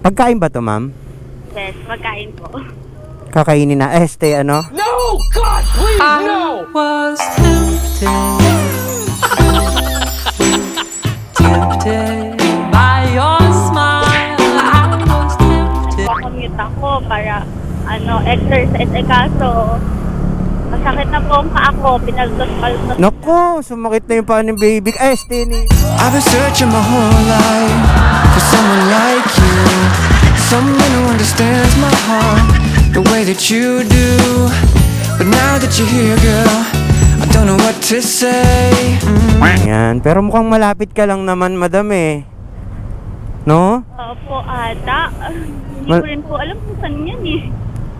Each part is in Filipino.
Pagkain ba to, ma'am? Yes, magkain po. Kakainin na. Este, ano? No! God, please, no! was tempted, tempted by your smile. I was tempted. Commute ako para ano, exercise. Eh kaso, masakit na po ang paa ko. Pinagdosal Nako, sumakit na yung paa ng baby. Este, ni... I've been searching my whole life for someone like that you do. But now that you're here, girl, I don't know what to say. Mm. Yan. Pero mukhang malapit ka lang naman, madam eh. No? Opo, ata. Hindi Mal- ko rin po alam kung saan yan eh.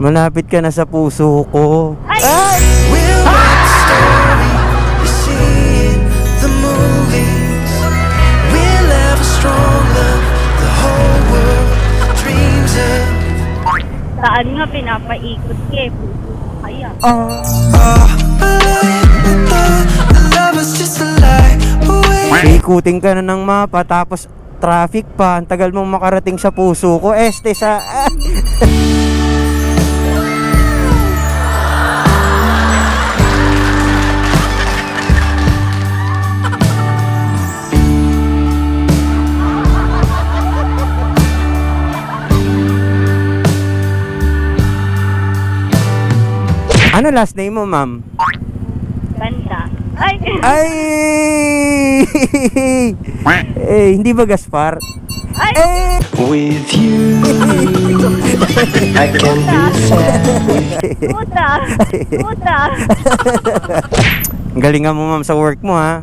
Malapit ka na sa puso ko. Ay! We'll Saan nga pinapaikot ka eh. Puso ko kaya. Ah. Oh, I thought that love was just a lie. Wait. Ikutin ka na ng mapa, tapos traffic pa. Ang tagal mong makarating sa puso ko. Este, sa... ano last name mo, ma'am? Banda. Ay! Ay! eh, hindi ba Gaspar? Ay! Eh! With you, I can be sad. Puta! Puta! Galingan mo ma'am sa work mo ha.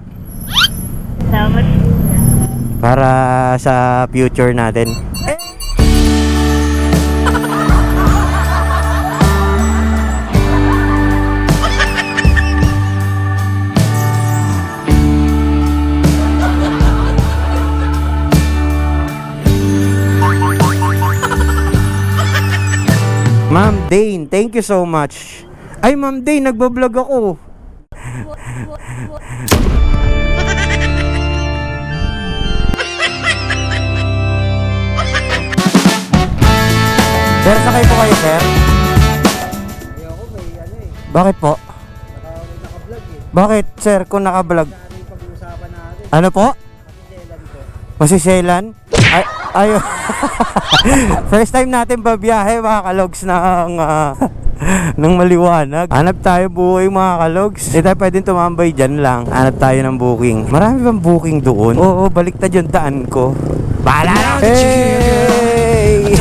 Salamat. Para sa future natin. Ma'am Dane, thank you so much. Ay, Ma'am Dane, nagbablog ako. Sir, sakay po kayo, sir? Bakit po? Bakit, sir, kung naka-vlog? Ano po? Masiselan? Ay, ayo. First time natin babiyahe mga kalogs ng ah, ng maliwanag. Hanap tayo buhay mga kalogs. Hindi tayo pwedeng tumambay dyan lang. Hanap tayo ng booking. Marami bang booking doon? Oo, baliktad yung daan ko. Bahala na! Hey!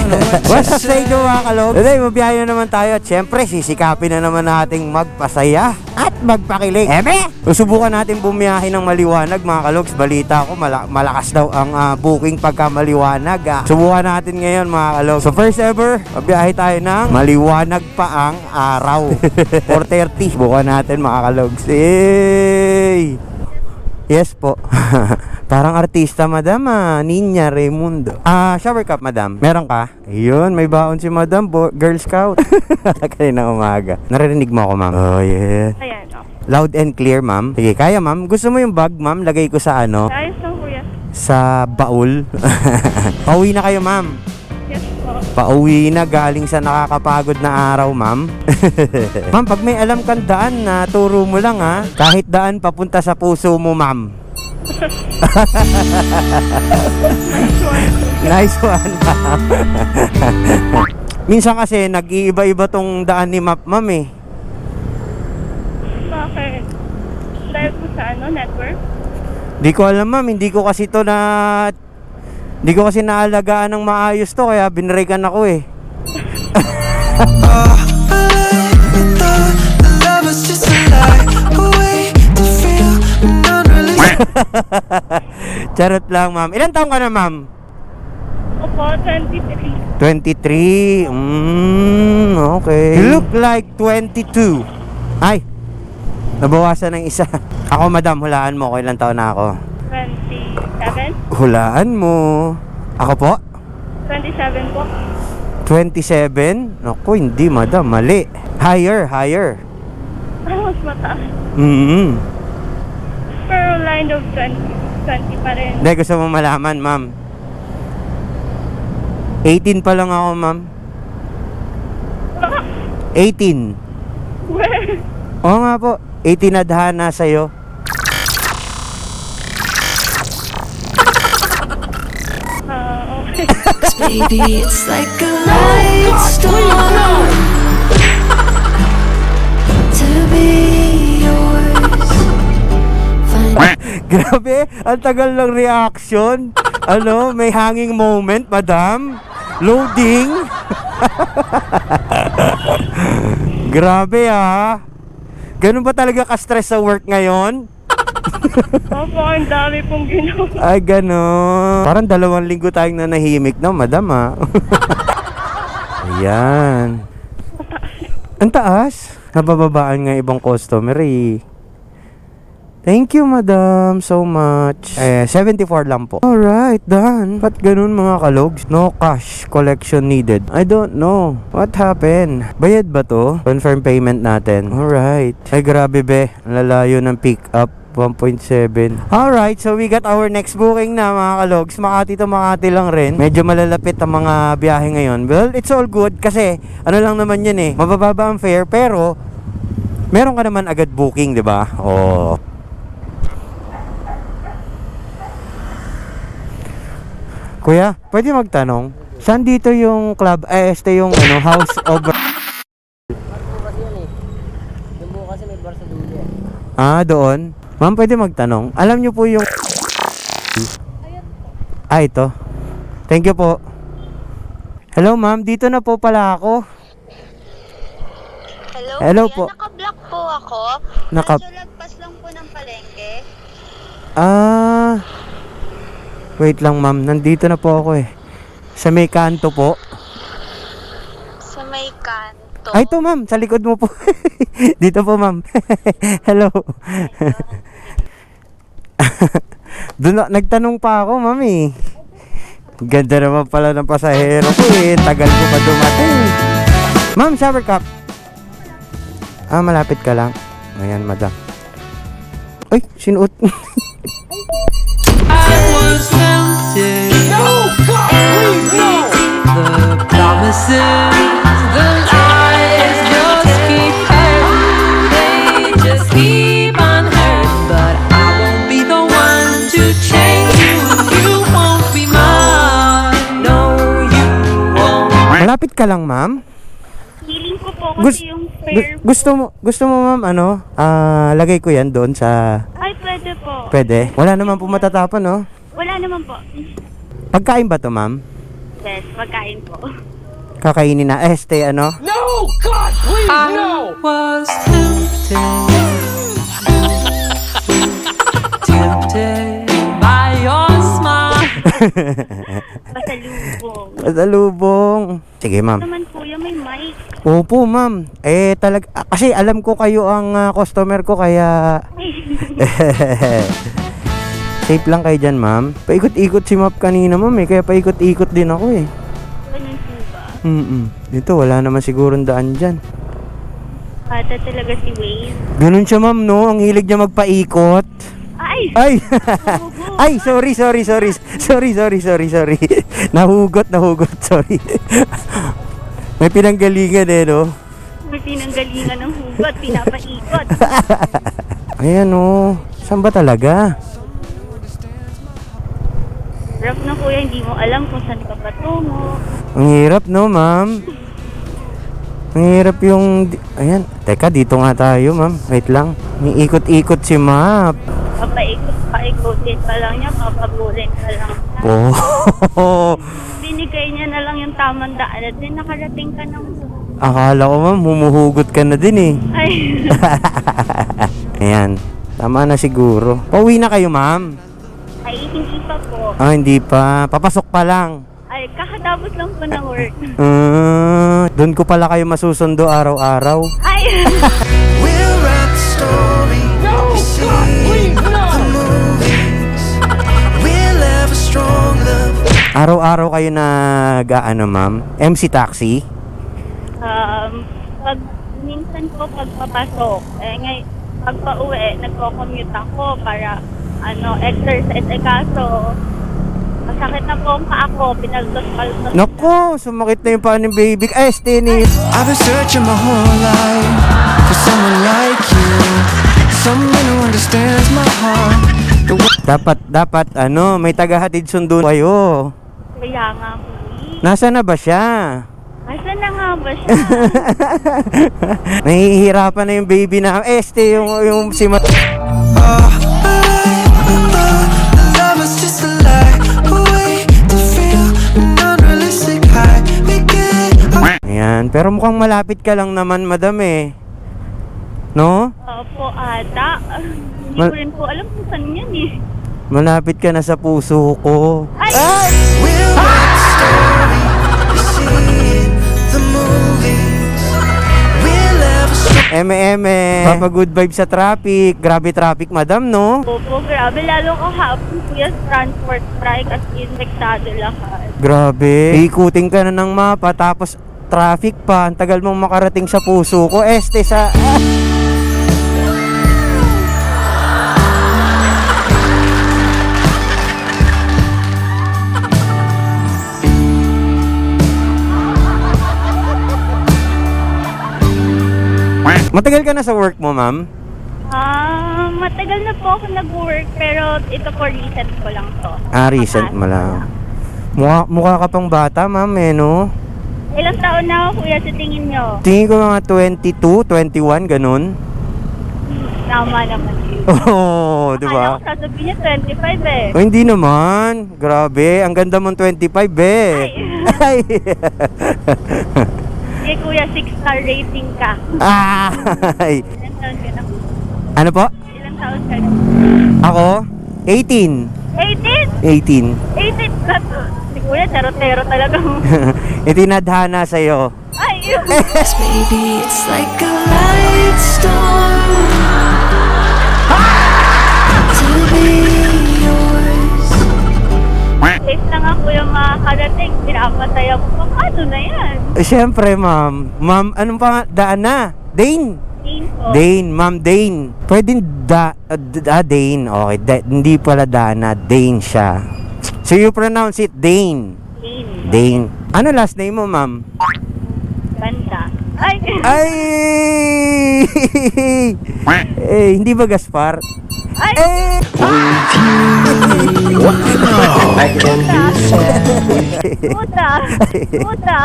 What's up sa inyo mga kalogs? Today, mabiyahe na naman tayo at syempre, sisikapin na naman nating magpasaya at magpakilig. Ebe! Susubukan natin bumiyahe ng maliwanag mga kalogs. Balita ko, mala- malakas daw ang ah, booking pagka maliwanag. ah. Subukan natin ngayon mga kalogs. So first ever, mabiyahe tayo ng maliwanag pa ang araw. 4.30. Subukan natin mga kalogs. Hey! Yes po. Parang artista, madam, ah. Ninya Raimundo. Ah, shower cup, madam. Meron ka? Ayun, may baon si madam, bo- Girl Scout. Kanina umaga. Naririnig mo ako, ma'am? Oh, yeah. Ayan, oh. Loud and clear, ma'am. Sige, kaya, ma'am. Gusto mo yung bag, ma'am? Lagay ko sa ano? Ayos lang, kuya. Sa baul. Pauwi na kayo, ma'am. Pauwi na galing sa nakakapagod na araw, ma'am. ma'am, pag may alam kang daan na turo mo lang ha. Kahit daan papunta sa puso mo, ma'am. nice one, ma'am. Minsan kasi nag-iiba-iba tong daan ni map, ma'am eh. Bakit? Dahil po sa ano, network? Di ko alam, ma'am. Hindi ko kasi to na... Hindi ko kasi naalagaan ng maayos to, kaya binrekan ako eh. Charot lang, ma'am. Ilan taong ka na, ma'am? Opo, 23. 23. Mm, okay. You look like 22. Ay, nabawasan ng isa. Ako, madam, hulaan mo. Kailan taon na ako? 27? Hulaan mo. Ako po? 27 po. 27? Ako, hindi, madam. Mali. Higher, higher. Ah, mas mataas. Mm-hmm. Pero line of 20, 20 pa rin. Hindi, gusto mo malaman, ma'am. 18 pa lang ako, ma'am. 18. Oo nga po. 18 adhana sa'yo. Baby, it's like a light storm to be yours. Grabe, ang tagal ng reaction. Ano, may hanging moment, madam. Loading. Grabe ah. Ganun ba talaga ka-stress sa work ngayon? Opo, ang dami pong ginawa. Ay, ganun. Parang dalawang linggo tayong nanahimik na, madam ah. Ayan. Ang taas. Nabababaan nga ibang customer eh. Thank you, madam, so much. Eh, 74 lang po. Alright, done. Ba't ganun mga kalogs? No cash collection needed. I don't know. What happened? Bayad ba to? Confirm payment natin. Alright. Ay, grabe be. Lalayo ng pick up. 1.7 Alright, so we got our next booking na mga kalogs Makati to Makati lang rin Medyo malalapit ang mga biyahe ngayon Well, it's all good kasi ano lang naman yan eh Mabababa ang fare pero Meron ka naman agad booking, di ba? Oh. Kuya, pwede magtanong? Saan dito yung club? Eh, este yung ano, house of... Ah, doon? Ma'am, pwede magtanong? Alam niyo po yung... Ah, ito. Thank you po. Hello, ma'am. Dito na po pala ako. Hello, Hello kuya. po. Naka-block po ako. Naka- Medyo lagpas lang po ng palengke. Ah... Wait lang, ma'am. Nandito na po ako eh. Sa may kanto po. Sa may kanto. Ay, ito ma'am, sa likod mo po. Dito po ma'am. Hello. Doon na- nagtanong pa ako, ma'am eh. Ganda naman pala ng pasahero ko eh. Tagal ko pa dumating. Ma'am, shower cup. Ah, malapit ka lang. Ayan, madam. Ay, sinuot. Was tempted. No, God, please, no! The promises, the lies just keep hurting. They just keep on hurting. But I won't be the one to change you. You won't be mine. No, you won't. Malapit ka lang, ma'am. Healing ko po Gus- kasi yung Gu- fair. gusto mo, gusto mo ma'am, ano? Ah, lagay ko yan doon sa... Ay, pwede po. Pwede? Wala naman po matatapon, no? Wala naman po. Pagkain ba to, ma'am? Yes, pagkain po. Kakainin na. Este, ano? No, God, please, no! I was tempted, tempted by your smile. Pasalubong. Pasalubong. Sige, ma'am. naman kuya, may mic. Opo, ma'am. Eh, talag... ah, kasi alam ko kayo ang ah, customer ko, kaya... Safe lang kayo dyan, ma'am. Paikot-ikot si Map kanina, ma'am, eh. Kaya paikot-ikot din ako, eh. Ganun po ba? Mm Dito, wala naman sigurong daan dyan. Bata talaga si Wayne. Ganun siya, ma'am, no? Ang hilig niya magpaikot. Ay! Ay! Ay, sorry, sorry, sorry. Sorry, sorry, sorry, sorry. nahugot, nahugot, sorry. May pinanggalingan eh, no? May pinanggalingan ng hugot, pinapaikot. Ayan, oh. Saan ba talaga? Rough na kuya, hindi mo alam kung saan ka patungo. Ang hirap, no, ma'am? Ang hirap yung... Ayan. Teka, dito nga tayo, ma'am. Wait lang. May ikot-ikot si Map. Papaikot, paikutin pa lang niya, papagulin pa lang niya. Oh. Binigay niya na lang yung tamang daan at din nakarating ka ng... Akala ko, ma'am, humuhugot ka na din, eh. Ay, Ayan. Tama na siguro. Pauwi na kayo, ma'am. Ah, hindi pa. Papasok pa lang. Ay, kakatapos lang po ng work. Ah, doon ko pala kayo masusundo araw-araw. Ay! We'll write the story. No, you see God, please, no! the movies. We'll have a strong love. Araw-araw kayo nag, ano, ma'am? MC Taxi? um, pag minsan po pagpapasok, eh ngay pag pauwi, nagko-commute ako para ano, exercise. Eh kaso, Masakit na po ang paa ko. Pinagdaskaltos. Naku, sumakit na yung paa ni baby. Eh, Steny. I've been searching my whole life for someone like you, someone who understands my heart. Dapat, dapat, ano, may tagahatid sundo kayo. Kaya nga po. eh. Nasa na ba siya? Asan na nga ba siya? Nahihirapan na yung baby na. Este, yung, yung si Mat... love pero mukhang malapit ka lang naman, madam eh. No? Opo, ata. Hindi Mal- ko rin po alam kung saan yan eh. Malapit ka na sa puso ko. Ay! We'll write the story you see in the movies. We'll have a story. Eme, eme. Papa good vibe sa traffic. Grabe traffic, madam, no? Opo, grabe. Lalo kahapon kuya sa transport strike at indeksado lahat. Grabe. Ikutin ka na ng mapa tapos traffic pa. Ang tagal mong makarating sa puso ko. Este sa... Matagal ka na sa work mo, ma'am? Ah, matagal na po ako nag-work pero ito po recent ko lang to. Ah, recent mo lang. Mukha, mukha ka pang bata, ma'am, eh, no? Ilang taon na ako kuya sa tingin nyo? Tingin ko mga 22, 21, ganun. Tama naman. Oo, oh, di Akala ba? ko sasabihin niya 25 eh. Oh, hindi naman. Grabe, ang ganda mong 25 eh. Ay. Sige kuya, 6 star rating ka. Ay. Ilang taon ka na? Ano po? Ilang taon ka na? Ako? 18. 18! 18. 18 ka to. Kuya, tero-tero talaga. Itinadhana sa'yo. Ay! Baby, it's like a light storm To be yours Safe na nga kuya makakarating. Pinapatay ako. Paano na yan? Eh, Siyempre, ma'am. Ma'am, anong pa daan na? Dane. Teen ko. Dane, ma'am Dane. Pwede da, uh, d- ah, Dane. Okay, da- hindi pala Dana, Dane siya. So you pronounce it Dane. Teen. Dane. Ano last name mo, ma'am? Ganda. Ay! Ay! eh, hindi ba Gaspar? Ay! Eh! Puta! Puta!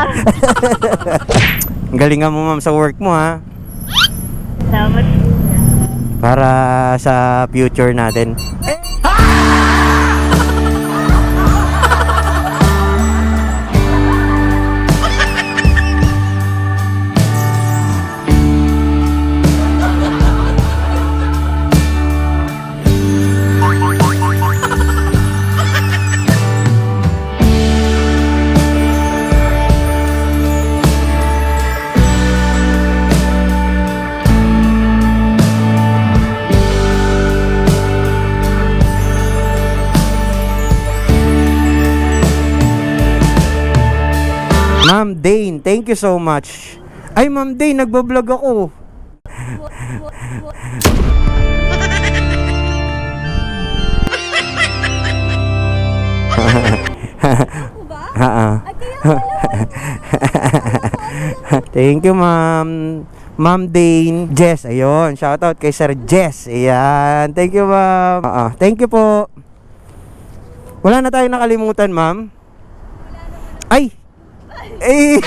Galingan mo, ma'am, sa work mo, ha? Salamat. Para sa future natin. Ma'am Dane, thank you so much. Ay, Ma'am Dane, nagbablog ako. Ha Thank you, ma'am. Ma'am Dane. Jess, ayun. Shoutout kay Sir Jess. Ayan. Thank you, ma'am. Oo. Thank you po. Wala na tayong nakalimutan, ma'am. Ay! Eh!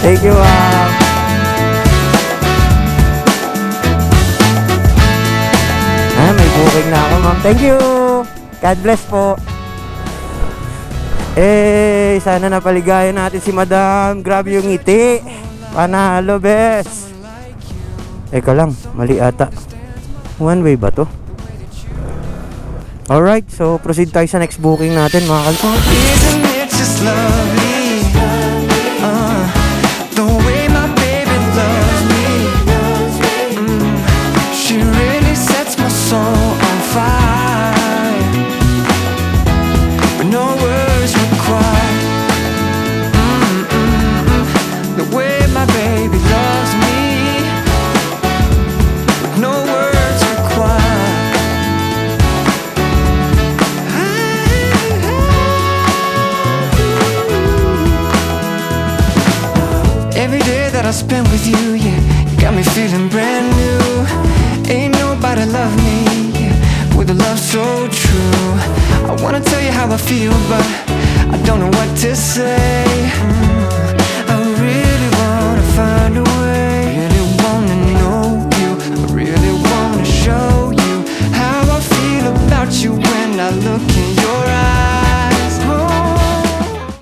Thank you, ma'am. Ah, may booking na ako, ma'am. Thank you. God bless po. Eh, sana napaligayan natin si madam. Grabe yung ngiti. Panalo, bes. Eka lang, mali ata. One way ba to? Alright, so proceed tayo sa next booking natin mga kalso. spent with you, yeah. You got me feeling brand new. Ain't nobody love me, yeah. With a love so true. I wanna tell you how I feel, but I don't know what to say. Mm, I really wanna find a way. I Really wanna know you. I really wanna show you How I feel about you when I look